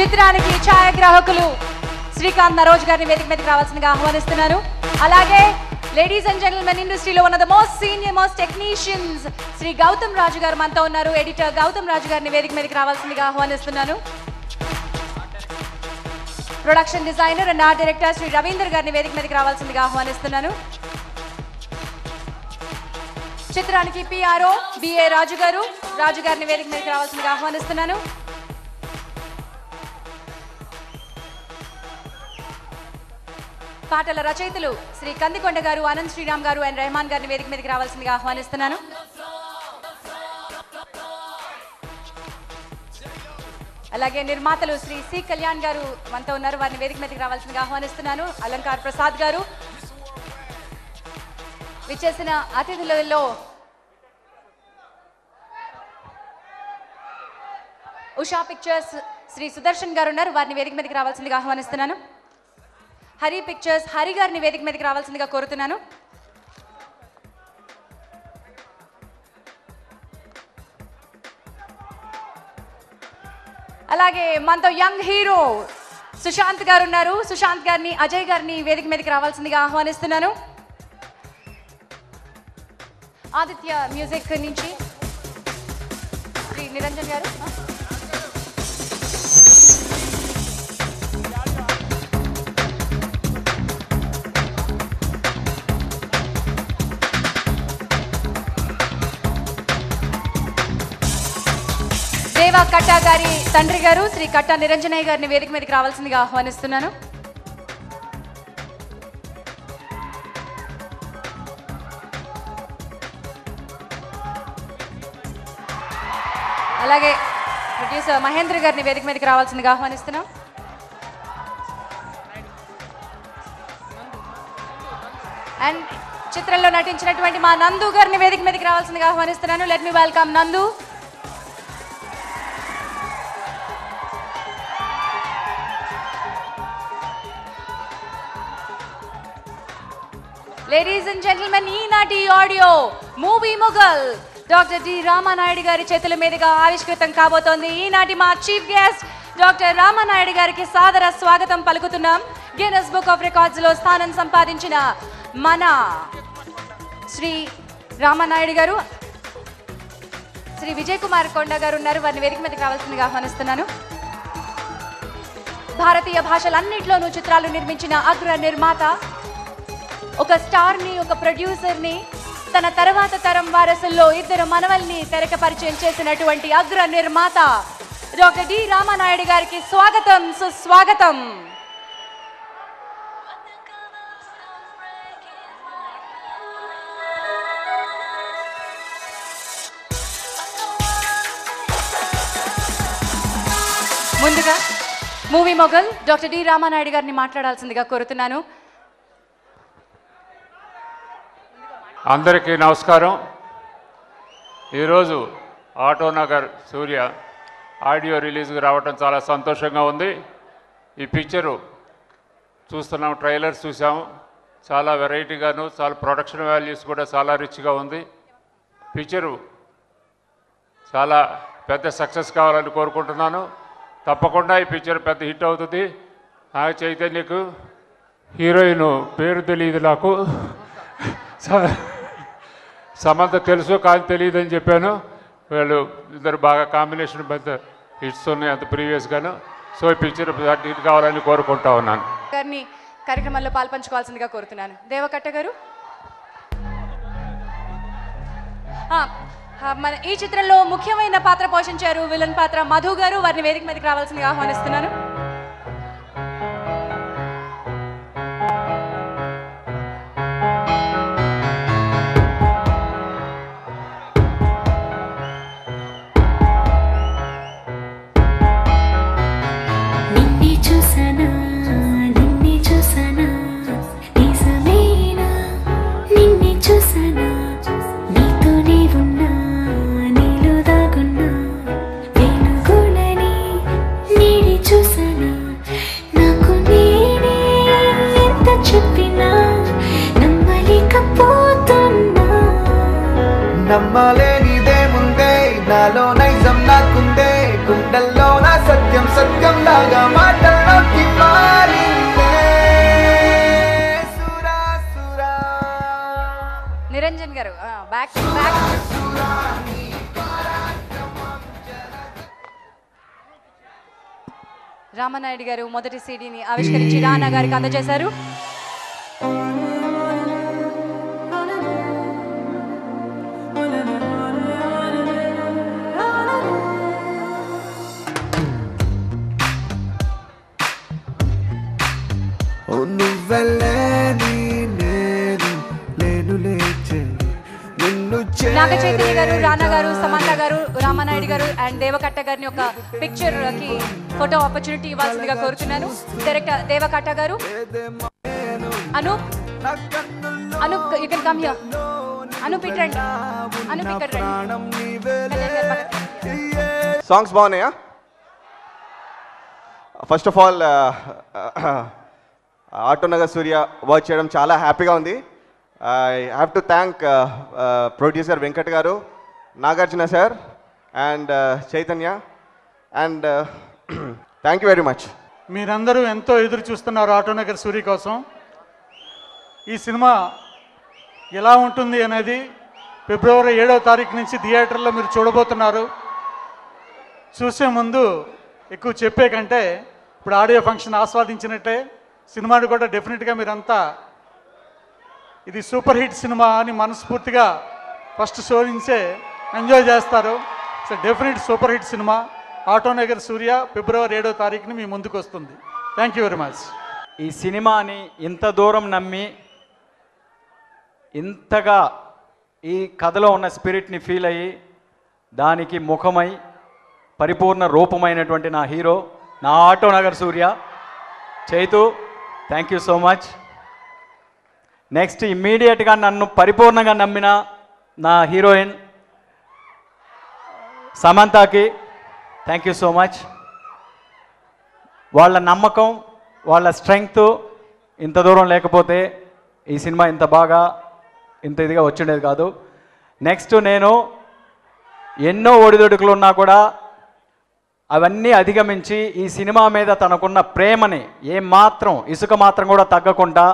చిత్రానికి ఛాయాగ్రాహకులు శ్రీకాంత్ నరోజ్ గారిని వేదిక మీదకి రావాల్సిందిగా ఆహ్వానిస్తున్నారు. అలాగే లేడీస్ అండ్ జెంటల్మెన్ ఇండస్ట్రీలో ఉన్న the most senior most technicians Shri Gautam Raju గారు మనతో ఉన్నారు. ఎడిటర్ గౌతమ్ రాజు గారిని వేదిక మీదకి రావాల్సిందిగా ఆహ్వానిస్తున్నాను. Production designer and art director Shri Ravinder గారిని వేదిక మీదకి రావాల్సిందిగా ఆహ్వానిస్తున్నాను. చిత్రానికి పిఆర్ఓ బిఏ రాజు గారు రాజు గారిని వేదిక మీదకి రావాల్సిందిగా ఆహ్వానిస్తున్నాను. పాటల రచయితలు శ్రీ కందికొండ గారు అనంత్ శ్రీరామ్ గారు అండ్ రెహమాన్ గారిని వేదిక మీదకి రావాల్సిందిగా ఆహ్వానిస్తున్నాను. అలాగే నిర్మాతలు శ్రీ సి కళ్యాణ్ గారు మనతో ఉన్నారు. వారిని వేదిక మీదకి రావాల్సిందిగా ఆహ్వానిస్తున్నాను. అలంకార్ ప్రసాద్ గారు. విచ్చేసిన అతిథులలో ఉషా పిక్చర్స్ శ్రీ సుదర్శన్ గారు ఉన్నారు. వారిని వేదిక మీదకి రావాల్సిందిగా ఆహ్వానిస్తున్నాను. హరి పిక్చర్స్ హరి గారిని వేదిక మీదకి రావాల్సిందిగా కోరుతున్నాను. అలాగే మనతో యంగ్ హీరో సుశాంత్ గారు ఉన్నారు. సుశాంత్ గారిని అజయ్ గారిని వేదిక మీదకి రావాల్సిందిగా ఆహ్వానిస్తున్నాను. ఆదిత్య మ్యూజిక్ నుంచి శ్రీ నిరంజన్ గారు. కట్టా గారి తండ్రి గారు శ్రీ కట్టా నిరంజనయ్య గారిని వేదిక మీదకి రావాల్సిందిగా ఆహ్వానిస్తున్నాను. అలాగే ప్రొడ్యూసర్ మహేంద్ర గారిని వేదిక మీదకి రావాల్సిందిగా ఆహ్వానిస్తున్నాం. అండ్ చిత్రంలో నటించినటువంటి మా నందు గారిని వేదిక మీదకి రావాల్సిందిగా ఆహ్వానిస్తున్నాను. Let me welcome Nandu. Ladies and gentlemen ఈనాటి audio movie mogul doctor D Ramanaidu గారి చేతుల మీదుగా ఆవిష్కృతం కాబోతోంది. ఈనాటి మా చీఫ్ గెస్ట్ డాక్టర్ రామానాయుడు గారికి సాదర స్వాగతం పలుకుతున్నాం. గిన్నెస్ బుక్ ఆఫ్ రికార్డ్స్లో స్థానం సంపాదించిన మన శ్రీ రామానాయుడు గారు శ్రీ విజయ్ కుమార్ కొండ గారు ఉన్నారు. వారిని వేదిక మీదకి రావాల్సిందిగా ఆహ్వానిస్తున్నాను. భారతీయ భాషలన్నింటిలోనూ చిత్రాలు నిర్మించిన అగ్ర నిర్మాత ఒక స్టార్ని ఒక ప్రొడ్యూసర్ని తన తర్వాత తరం వారసుల్లో ఇద్దరు మనవల్ని తెరక పరిచయం చేసినటువంటి అగ్ర నిర్మాత డాక్టర్ డి రామానాయుడు గారికి స్వాగతం సుస్వాగతం. ముందుగా movie mogul doctor D Ramanaidu గారిని మాట్లాడాల్సిందిగా కోరుతున్నాను. అందరికీ నమస్కారం. ఈరోజు ఆటోనగర్ సూర్య ఆడియో రిలీజ్కి రావటం చాలా సంతోషంగా ఉంది. ఈ పిక్చరు చూస్తున్నాం ట్రైలర్స్ చూసాము చాలా వెరైటీగాను చాలా ప్రొడక్షన్ వాల్యూస్ కూడా చాలా రిచ్గా ఉంది. పిక్చరు చాలా పెద్ద సక్సెస్ కావాలని కోరుకుంటున్నాను. తప్పకుండా ఈ పిక్చర్ పెద్ద హిట్ అవుతుంది. నాకు చైతన్యకు హీరోయిన్ పేరు తెలియదు నాకు. స- సమంత తెలుసు కానీ తెలియదు అని చెప్పాను. వీళ్ళు ఇద్దరు బాగా కాంబినేషన్ పెద్ద హిట్స్ ఉన్నాయి అంత ప్రీవియస్గాను సో ఈ పిక్చర్ హిట్ కావాలని కోరుకుంటా ఉన్నాను. గారిని కార్యక్రమంలో పాల్పంచుకోవాల్సిందిగా కోరుతున్నాను. దేవకట్ట గారు? మన ఈ చిత్రంలో ముఖ్యమైన పాత్ర పోషించారు విలన్ పాత్ర మధు గారు. వారిని వేదిక మీదకి రావాల్సిందిగా ఆహ్వానిస్తున్నాను. నమ్మలేనిదేముందే నాలో నైజం నాకుందే. గుండెల్లో నా సత్యం సత్యం లాగా మాటల్లోకి నిరంజన్ గారు బ్యాక్ బ్యాక్ రామనాయుడు గారు మొదటి సీడీని ఆవిష్కరించి రానా గారికి అందజేశారు నువ్వెళ్ళే నీ నేను లేను లేచే. నిన్ను నాగ చైతన్య గారు రానా గారు సమంత గారు రామనాయుడు గారు అండ్ దేవకట్ట గారిని ఒక పిక్చర్కి ఫోటో ఆపర్చునిటీ ఇవ్వాల్సిందిగా కోరుతున్నాను డైరెక్టర్ దేవకట్ట గారు. అను అను యూ కెన్ కమ్ హియర్ అను పిట్టండి అను ఇక్కడ రండి. సాంగ్స్ బాగున్నాయా? First of all Autonagar Surya work చేయడం చాలా హ్యాపీగా ఉంది. I have to thank producer Venkat గారు Nagarjuna sir and uh, Chaitanya and thank you very much మీరందరూ ఎంతో ఎదురు చూస్తున్నారు ఆటోనగర్ సూర్య కోసం. ఈ సినిమా ఎలా ఉంటుంది అనేది ఫిబ్రవరి ఏడవ తారీఖు నుంచి థియేటర్లో మీరు చూడబోతున్నారు. చూసే ముందు ఎక్కువ చెప్పే కంటే ఇప్పుడు ఆడియో ఫంక్షన్ ఆస్వాదించినట్టే సినిమాని కూడా డెఫినెట్గా మీరంతా ఇది సూపర్ హిట్ సినిమా అని మనస్ఫూర్తిగా ఫస్ట్ షో నుంచే ఎంజాయ్ చేస్తారు. సో డెఫినెట్ సూపర్ హిట్ సినిమా. ఆటోనగర్ సూర్య ఫిబ్రవరి ఏడో తారీఖుని మీ ముందుకు వస్తుంది. థ్యాంక్ యూ వెరీ మచ్ ఈ సినిమాని ఇంత దూరం నమ్మి ఇంతగా ఈ కథలో ఉన్న స్పిరిట్ని ఫీల్ అయ్యి దానికి ముఖమై పరిపూర్ణ రూపమైనటువంటి నా హీరో నా Auto Nagar Surya. Chaitu thank you so much next ఇమ్మీడియట్గా నన్ను పరిపూర్ణంగా నమ్మిన నా హీరోయిన్ సమంతాకి థ్యాంక్ యూ సో మచ్ వాళ్ళ నమ్మకం వాళ్ళ స్ట్రెంగ్త్ ఇంత దూరం లేకపోతే ఈ సినిమా ఇంత బాగా ఇంత ఇదిగా వచ్చిండేది కాదు. నెక్స్ట్ నేను ఎన్నో ఒడిదొడుకులు ఉన్నా కూడా అవన్నీ అధిగమించి ఈ సినిమా మీద తనకున్న ప్రేమని ఏమాత్రం ఇసుక మాత్రం కూడా తగ్గకుండా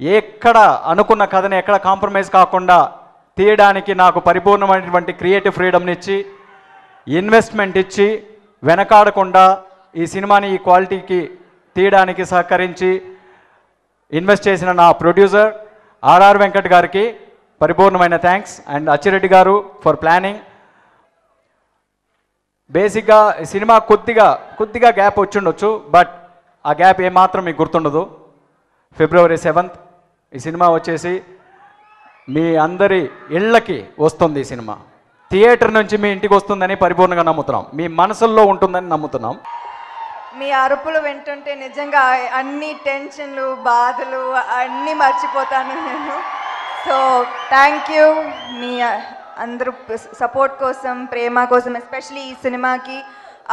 ఎక్కడ అనుకున్న కథని ఎక్కడ కాంప్రమైజ్ కాకుండా తీయడానికి నాకు పరిపూర్ణమైనటువంటి క్రియేటివ్ ఫ్రీడమ్ని ఇచ్చి ఇన్వెస్ట్మెంట్ ఇచ్చి వెనకాడకుండా ఈ సినిమాని ఈ క్వాలిటీకి తీయడానికి సహకరించి ఇన్వెస్ట్ చేసిన నా ప్రొడ్యూసర్ ఆర్ఆర్ వెంకట్ గారికి పరిపూర్ణమైన థ్యాంక్స్. అండ్ అచ్చిరెడ్డి గారు ఫర్ ప్లానింగ్. బేసిక్గా సినిమా కొద్దిగా కొద్దిగా గ్యాప్ వచ్చిండొచ్చు బట్ ఆ గ్యాప్ ఏమాత్రం మీకు గుర్తుండదు. ఫిబ్రవరి సెవెంత్ ఈ సినిమా వచ్చేసి మీ అందరి ఇళ్ళకి వస్తుంది ఈ సినిమా. థియేటర్ నుంచి మీ ఇంటికి వస్తుందని పరిపూర్ణంగా నమ్ముతున్నాం. మీ మనసుల్లో ఉంటుందని నమ్ముతున్నాం. మీ అరుపులు వింటుంటే నిజంగా అన్ని టెన్షన్లు బాధలు అన్నీ మర్చిపోతాను నేను. So thank you. మీ అందరూ సపోర్ట్ కోసం ప్రేమ కోసం ఎస్పెషలీ ఈ సినిమాకి.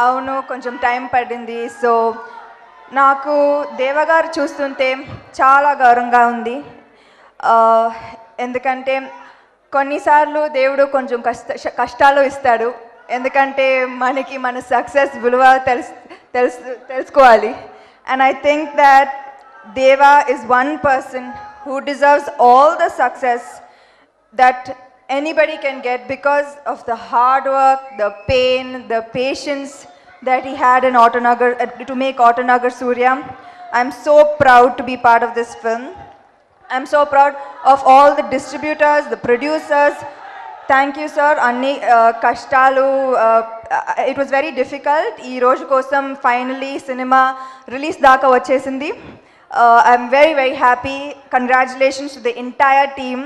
అవును కొంచెం టైం పడింది. సో నాకు దేవగారు చూస్తుంటే చాలా గౌరవంగా ఉంది. ఎందుకంటే కొన్నిసార్లు దేవుడు కొంచెం కష్ట కష్టాలు ఇస్తాడు. ఎందుకంటే మనకి మన సక్సెస్ విలువ తెలుసు తెలుసు తెలుసుకోవాలి. And I think that Deva is one person who deserves all the success that anybody can get because of the hard work, the pain, the patience that he had in Autonagar uh, to make Autonagar Surya. I'm so proud to be part of this film. I'm so proud of all the distributors, the producers. Thank you, sir. Anni uh, kashtalu. Uh, uh, it was very difficult. ఈ రోజు కోసం finally cinema release దాకా వచ్చేసింది I'm very very happy congratulations to the entire team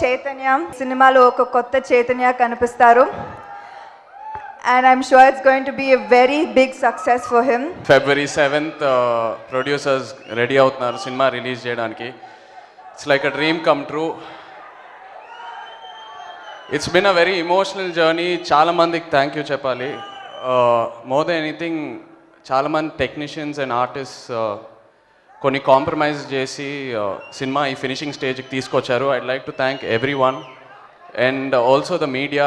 Chaitanya సినిమాలో ఒక కొత్త చైతన్య కనిపిస్తారు. And I'm sure it's going to be a very big success for him February seventh producers ready అవుతున్నారు సినిమా రిలీజ్ చేయడానికి. It's like a dream come true it's been a very emotional journey చాలామందికి thank you చెప్పాలి. More than anything చాలామంది technicians and artist కొన్ని compromise చేసి uh, cinema ఈ finishing స్టేజ్కి తీసుకొచ్చారు. I'd like to thank everyone and also the media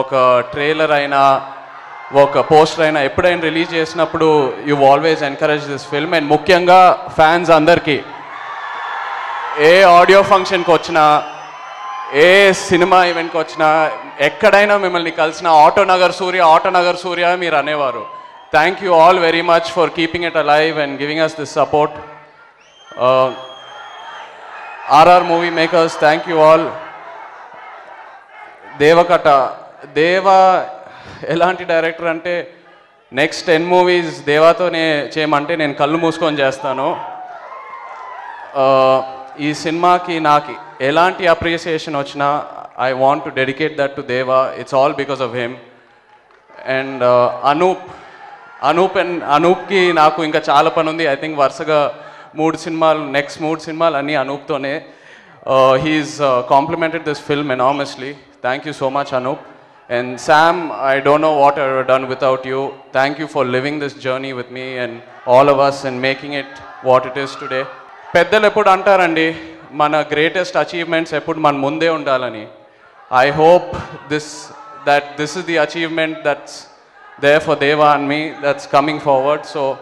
ఒక trailer అయినా ఒక పోస్టర్ అయినా ఎప్పుడైనా రిలీజ్ చేసినప్పుడు you always encourage this film and ముఖ్యంగా ఫ్యాన్స్ అందరికీ ఏ ఆడియో ఫంక్షన్కి వచ్చినా ఏ సినిమా ఈవెంట్కి వచ్చినా ఎక్కడైనా మిమ్మల్ని కలిసిన ఆటో నగర్ సూర్య ఆటో నగర్ సూర్య మీరు అనేవారు. Thank you all very much for keeping it alive and giving us this support RR movie makers thank you all Devakatta Deva ఎలాంటి డైరెక్టర్ అంటే నెక్స్ట్ టెన్ మూవీస్ దేవాతోనే చేయమంటే నేను కళ్ళు మూసుకొని చేస్తాను. ఈ సినిమాకి నాకు ఎలాంటి అప్రిసియేషన్ వచ్చినా I want to dedicate that to Deva it's all because of him and Anup Anup and అనూప్కి నాకు ఇంకా చాలా పని ఉంది ఐ థింక్ వరుసగా మూడు సినిమాలు నెక్స్ట్ మూడు సినిమాలు అన్నీ అనూప్తోనే he's complemented this film enormously thank you so much Anup and Sam I don't know what I done without you thank you for living this journey with me and all of us and making it what it is today పెద్దలు ఎప్పుడు అంటారండి మన greatest achievements ఎప్పుడు మన ముందే ఉండాలని I hope this that this is the achievement that's there for Deva and me that's coming forward. So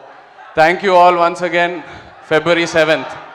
thank you all once again. February 7th.